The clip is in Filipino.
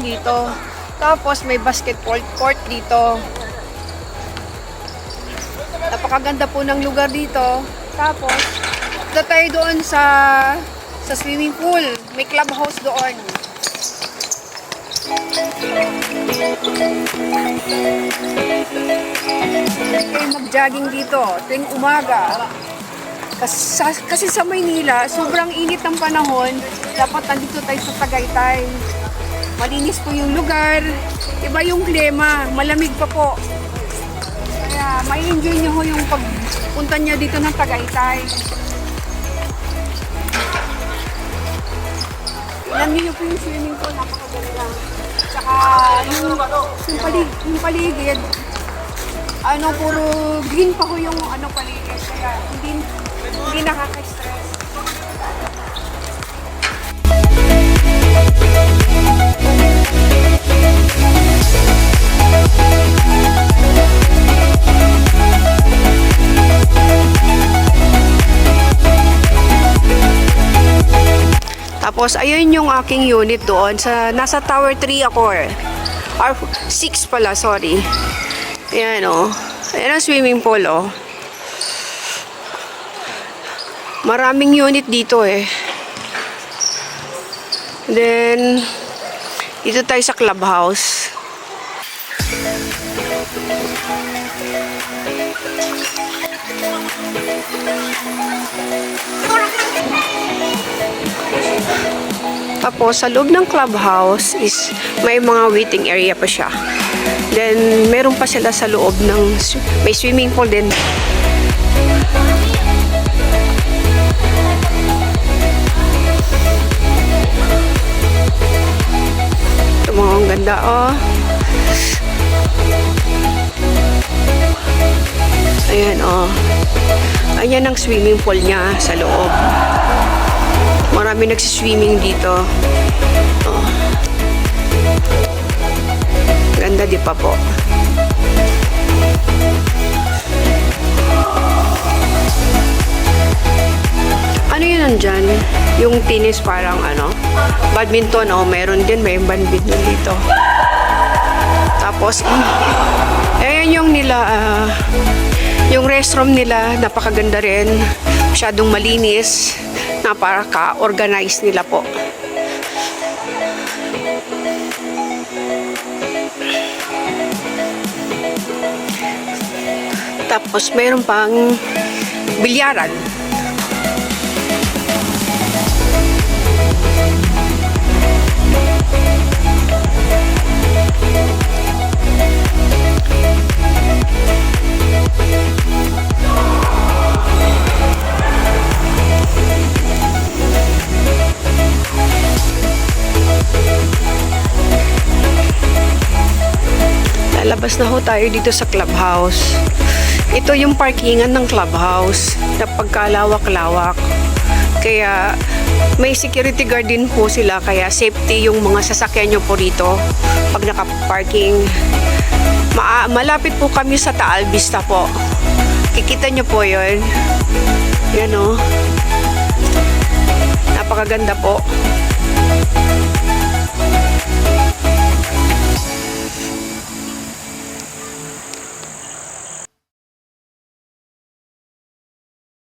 dito. Tapos may basketball court dito. Napakaganda po ng lugar dito. Tapos, punta tayo doon sa sa swimming pool. May clubhouse doon. Kayo mag-jogging dito tuwing umaga. Kasi kasi sa Maynila, sobrang init ng panahon. Dapat nandito tayo sa Tagaytay. Malinis po yung lugar. Iba yung klima. Malamig pa po. Kaya may enjoy nyo yung pagpunta nyo dito ng Tagaytay. Alam niyo po yung swimming pool, napakaganda. Tsaka yung, yung, palig, yung paligid, ano, puro green pa ho yung ano paligid. Kaya hindi, hindi nakaka-stress. Tapos, ayun yung aking unit doon. Sa, nasa Tower 3 ako eh. Or 6 pala, sorry. Ayan o. Oh. Ayan ang swimming pool oh. Maraming unit dito eh. Then, dito tayo sa clubhouse. Tapos, sa loob ng clubhouse is may mga waiting area pa siya. Then, meron pa sila sa loob ng, may swimming pool din. Ito mga ang ganda, oh. Ayan, oh. Ayan ang swimming pool niya sa loob. Marami nagsiswimming dito. Oh. Ganda di pa po. Ano yun nandyan? Yung tennis parang ano? Badminton, oh, meron din. May badminton dito. Tapos, mm, ayan yung nila, ah, yung restroom nila, napakaganda rin. Masyadong malinis. Napaka-organize nila po. Tapos mayroon pang bilyaran. Lalabas na ho tayo dito sa clubhouse. Ito yung parkingan ng clubhouse na pagkalawak-lawak. Kaya may security guard din po sila kaya safety yung mga sasakyan nyo po rito pag nakaparking. Ma malapit po kami sa Taal Vista po. Kikita nyo po yun. Yan o. Napakaganda po.